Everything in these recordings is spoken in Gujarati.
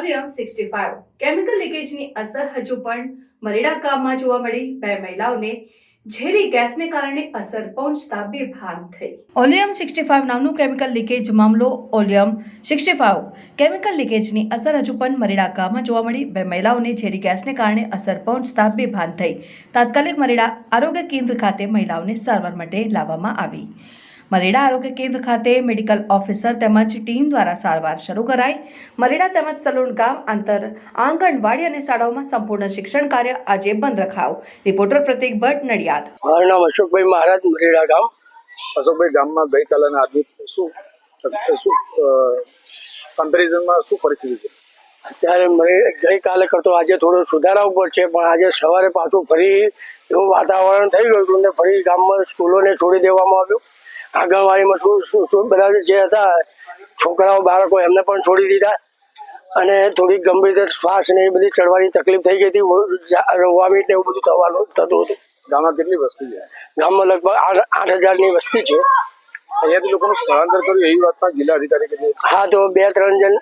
Oleum sixty five. કેમિકલ લીકેજની અસર હજુ પણ મરેડા ગામમાં જોવા મળી. બે મહિલાઓને ઝેરી ગેસને કારણે અસર પહોંચતા બેભાન થઈ. ઓલિયમ સિક્સટી ફાઇવ નામનું કેમિકલ લીકેજ મામલો ઓલિયમ સિક્સટી ફાઇવ. કેમિકલ લીકેજની અસર હજુ પણ મરેડા ગામમાં જોવા મળી. બે મહિલાઓને ઝેરી ગેસને કારણે અસર પહોંચતા બેભાન થઈ. તાત્કાલિક મરેડા આરોગ્ય કેન્દ્ર ખાતે મહિલાઓને સારવાર માટે લાવવામાં આવી. મરેડા આરોગ્ય કેન્દ્ર ખાતે મેડિકલ ઓફિસર તેમજ ટીમ દ્વારા સારવાર શરૂ કરાઈ. મરેડા તેમજ સલૂણ ગામ આંતર આંગણવાડી અને શાળાઓમાં સંપૂર્ણ શિક્ષણ કાર્ય આજે બંધ રખાયો. રિપોર્ટર પ્રતિક ભટ્ટ નડિયાદ. મારું નામ અશોકભાઈ મહારાજ મરેડા ગામ. અશોકભાઈ ગામમાં ગઈકાલે અને આજે શું શું કમ્પેરિઝનમાં શું પરિસ્થિતિ છે? અત્યારે મરે ગઈકાલે કરતો આજે થોડો સુધારા ઉપર છે પણ આજે સવારે પાછું ફરી એવું વાતાવરણ થઈ ગયું હતું ને ફરી ગામમાં સ્કૂલોને છોડી દેવામાં આવ્યું. આંગણવાડીમાં શું શું બધા જે હતા છોકરાઓ બાળકો એમને પણ છોડી દીધા. અને થોડી ગંભીર શ્વાસ ને એ બધી ચડવાની તકલીફ થઈ ગઈ હતી વોમિટ ને એવું બધું થવાનું થતું હતું. ગામમાં કેટલી વસ્તી છે? ગામમાં લગભગ આઠ હજારની વસ્તી છે. અહીંયાથી લોકોનું સ્થળાંતર કર્યું એવી વાત પણ જિલ્લા અધિકારી હા તો બે ત્રણ જણ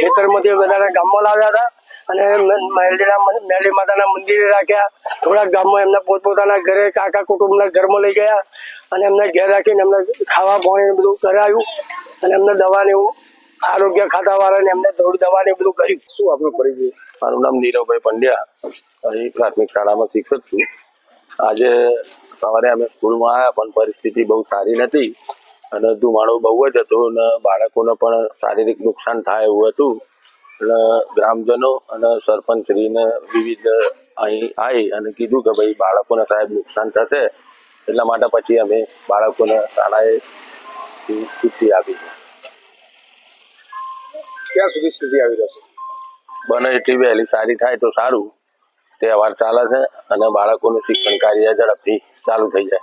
ખેતરમાંથી બધાને ગામમાં લાવ્યા હતા. અને મેરડીના મેરડી માતાના મંદિરે રાખ્યા. થોડાક ગામમાં એમના પોતપોતાના ઘરે કાકા કુટુંબના ઘરમાં લઈ ગયા. અને એમને ઘેર રાખીને એમને ખાવા પાણી બધું કરાવ્યું અને એમને દવા ને એવું આરોગ્ય ખાતા વાળાને એમને થોડી દવા ને બધું કર્યું. શું આપણું પરિચય? મારું નામ નીરવભાઈ પંડ્યા. અહીં પ્રાથમિક શાળામાં શિક્ષક છું. આજે સવારે અમે સ્કૂલમાં આવ્યા પણ પરિસ્થિતિ બહુ સારી નથી. અને ધુમાડો બહુ જ હતો અને બાળકોને પણ શારીરિક નુકસાન થાય એવું હતું. એટલે ગ્રામજનો અને સરપંચશ્રીને વિવિધ અહીં આવી અને કીધું કે ભાઈ બાળકોને સાહેબ નુકસાન થશે. એટલા માટે પછી અમે બાળકોને શાળાએ છુટ્ટી આપી ક્યાં સુધી સ્થિતિ આવી જશે બને એટલી વહેલી સારી થાય તો સારું. તહેવાર ચાલે છે અને બાળકોનું શિક્ષણ કાર્ય ઝડપથી ચાલુ થઈ જાય.